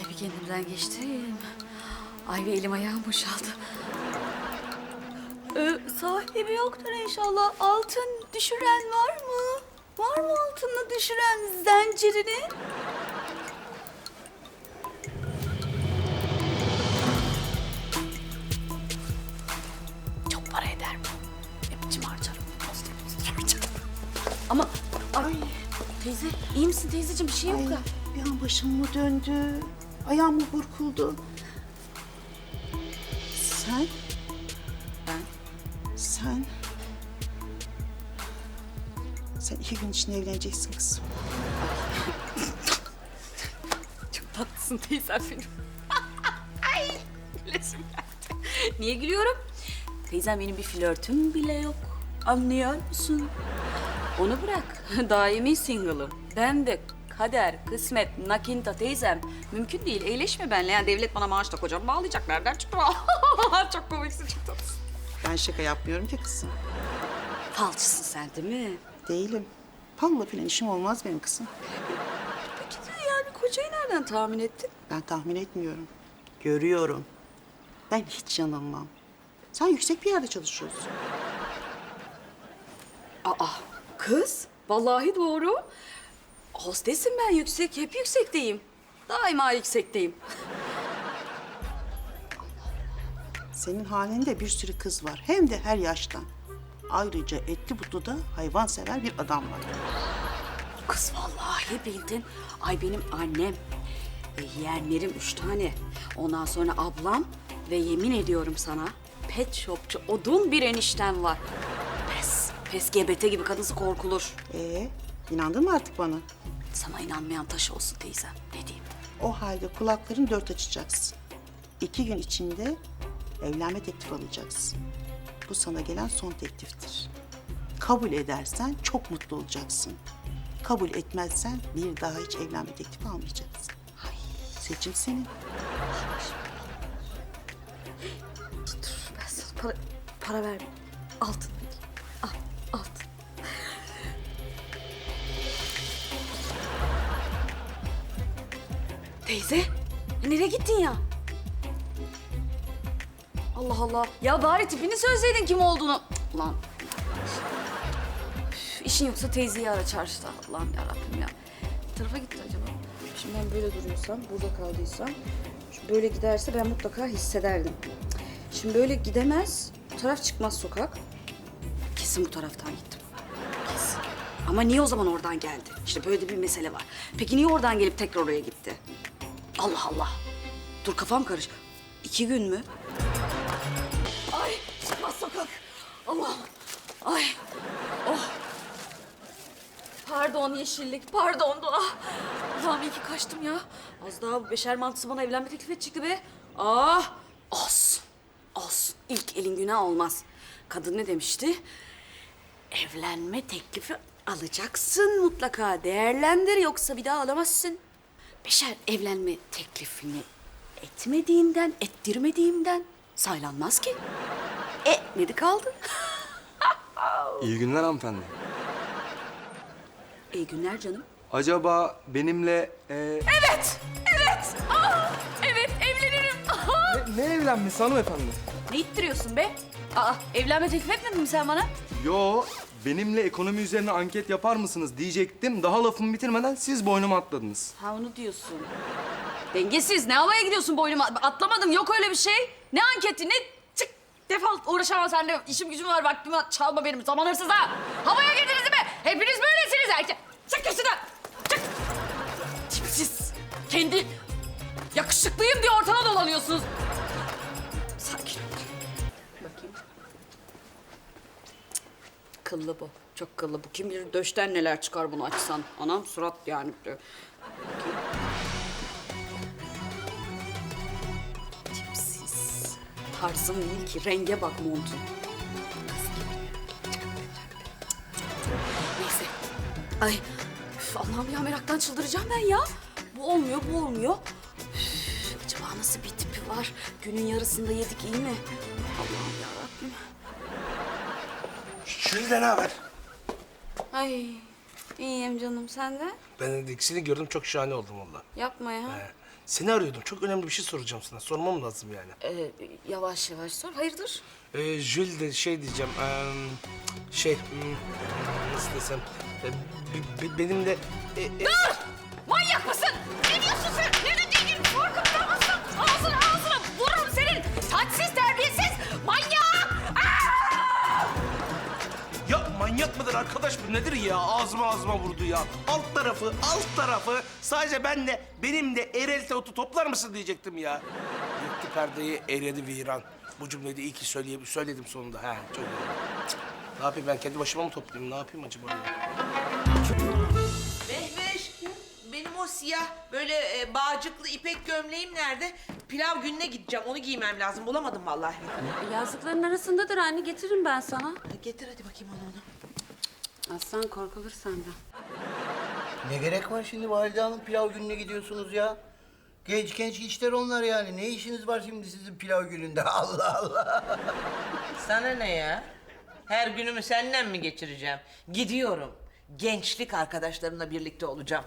Ay bir kendimden geçtim. Ay bir elim ayağım boşaldı. Ee, sahibi yoktur inşallah. Altın düşüren var mı? Var mı altını düşüren zincirini? Çok para eder mi? Ne biçim harcarım. Ama ay, teyze iyi misin teyzeciğim bir şey yok Ay, da. bir an başım mı döndü? Ayağım burkuldu? Sen? Ben Sen? Sen iki gün içinde evleneceksin kızım. Çok tatlısın teyzem benim. Ay gülesim geldi. Niye gülüyorum? Teyzem benim bir flörtüm bile yok. Anlıyor musun? Onu bırak. Daimi single'ım. Ben de kader, kısmet, nakinta teyzem. Mümkün değil. Eğleşme benimle. Yani devlet bana maaş da kocam bağlayacak. Nereden çıktı? çok komiksin, çok tatlısın. Ben şaka yapmıyorum ki kızım. Falcısın sen değil mi? Değilim. Pamla falan işim olmaz benim kızım. Peki de yani kocayı nereden tahmin ettin? Ben tahmin etmiyorum. Görüyorum. Ben hiç yanılmam. Sen yüksek bir yerde çalışıyorsun. Aa, kız. Vallahi doğru. Hostesim ben yüksek, hep yüksekteyim. Daima yüksekteyim. Senin halinde bir sürü kız var. Hem de her yaştan. Ayrıca etli butlu da hayvansever bir adam var. Kız vallahi bildin. Ay benim annem. E, yeğenlerim üç tane. Ondan sonra ablam ve yemin ediyorum sana pet shopçu odun bir eniştem var. Pes, pes gebete gibi kadısı korkulur. Ee, inandın mı artık bana? Sana inanmayan taş olsun teyzem. Ne diyeyim? O halde kulaklarını dört açacaksın. İki gün içinde evlenme teklifi alacaksın. Bu sana gelen son tekliftir. Kabul edersen çok mutlu olacaksın. Kabul etmezsen bir daha hiç evlenme teklifi almayacaksın. Ay, Seçim senin. dur ben sana para, para ver. Altın. Teyze, nereye gittin ya? Allah Allah. Ya bari tipini söyleseydin kim olduğunu. Cık, Ulan. Üf, İşin yoksa teyzeyi ara çarşıda. Allah'ım yarabbim ya. Bir tarafa gitti acaba? Şimdi ben böyle duruyorsam, burada kaldıysam... şu Böyle giderse ben mutlaka hissederdim. Şimdi böyle gidemez, bu taraf çıkmaz sokak. Kesin bu taraftan gittim. Kesin. Ama niye o zaman oradan geldi? İşte böyle de bir mesele var. Peki niye oradan gelip tekrar oraya gitti? Allah Allah. Dur kafam karış. İki gün mü? Ay çıkmaz sokak. Allah. Ay. Oh. Pardon yeşillik, pardon doğa. Allah'ım iyi ki kaçtım ya. Az daha bu beşer mantısı bana evlenme teklif edecekti be. Ah, olsun, olsun. İlk elin günah olmaz. Kadın ne demişti? Evlenme teklifi alacaksın mutlaka. Değerlendir yoksa bir daha alamazsın. Beşer evlenme teklifini etmediğimden, ettirmediğimden saylanmaz ki. Etmedi kaldı. İyi günler hanımefendi. İyi günler canım. Acaba benimle e, Evet, evet. Aa, evet evlenirim. Aa. ne, ne evlenmesi hanımefendi? Ne ittiriyorsun be? Aa, evlenme teklif etmedin mi sen bana? Yo, benimle ekonomi üzerine anket yapar mısınız diyecektim. Daha lafımı bitirmeden siz boynuma atladınız. Ha onu diyorsun. Dengesiz. Ne havaya gidiyorsun boynuma? Atlamadım. Yok öyle bir şey. Ne anketi ne? Çık. Defol. Uğraşamam seninle. İşim gücüm var. Vaktimi at. Çalma benim. Zaman hırsız ha. Havaya girdiniz mi? Hepiniz böylesiniz erkek. Çık üstünden. Çık. Tipsiz. Kendi yakışıklıyım diye ortada dolanıyorsunuz. Kıllı bu. Çok kıllı bu. Kim bilir döşten neler çıkar bunu açsan. Anam surat yani. Tipsiz. Tarzım değil ki. Renge bak montun. Neyse. Ay. Üf, Allah'ım ya meraktan çıldıracağım ben ya. Bu olmuyor, bu olmuyor. Üf, acaba nasıl bir tipi var? Günün yarısında yedik iyi mi? Allah'ım yarabbim. Şurada ne haber? Ay iyiyim canım sen de. Ben de ikisini gördüm çok şahane oldum valla. Yapma ya. He. Seni arıyordum. Çok önemli bir şey soracağım sana. Sormam lazım yani. Ee, yavaş yavaş sor. Hayırdır? Ee, Jül de şey diyeceğim. eee, şey hmm, nasıl desem. e, be- be- benim de e, e, Manyak mısın? Ne diyorsun sen? Ne arkadaş bu nedir ya? Ağzıma ağzıma vurdu ya. Alt tarafı, alt tarafı. Sadece ben de, benim de erel teotu toplar mısın diyecektim ya. Yıktı perdeyi, eredi viran. Bu cümleyi de iyi ki söyleyeyim, söyledim sonunda. Ha, çok iyi. Cık. Ne yapayım ben kendi başıma mı toplayayım? Ne yapayım acaba ya? Mehveş, benim o siyah böyle e, bağcıklı ipek gömleğim nerede? Pilav gününe gideceğim, onu giymem lazım. Bulamadım vallahi. Yazdıkların arasındadır anne. Getiririm ben sana. Getir hadi bakayım onu onu. Aslan korkulur senden. Ne gerek var şimdi Valide Hanım pilav gününe gidiyorsunuz ya? Genç genç işler onlar yani. Ne işiniz var şimdi sizin pilav gününde? Allah Allah. Sana ne ya? Her günümü seninle mi geçireceğim? Gidiyorum. Gençlik arkadaşlarımla birlikte olacağım.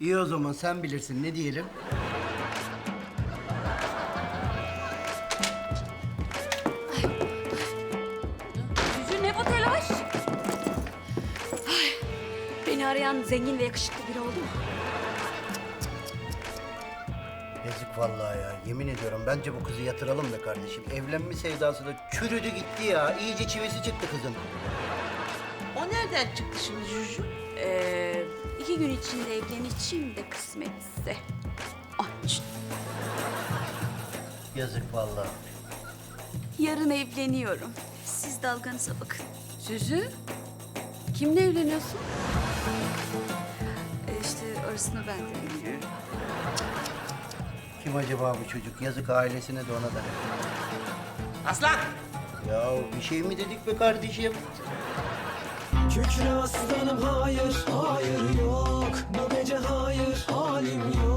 İyi o zaman sen bilirsin ne diyelim? Beni arayan zengin ve yakışıklı biri oldu mu? Yazık vallahi ya. Yemin ediyorum bence bu kızı yatıralım da kardeşim. Evlenme sevdası da çürüdü gitti ya. İyice çivisi çıktı kızın. O nereden çıktı şimdi Juju? Ee, iki gün içinde evleneceğim de kısmetse. Aç. Yazık vallahi. Yarın evleniyorum. Siz dalganıza bakın. Süzü, kimle evleniyorsun? Orasını ben de bilmiyorum. Kim acaba bu çocuk? Yazık ailesine de ona da. Aslan! Ya bir şey mi dedik be kardeşim? Kükre aslanım hayır, hayır yok Bu gece hayır, halim yok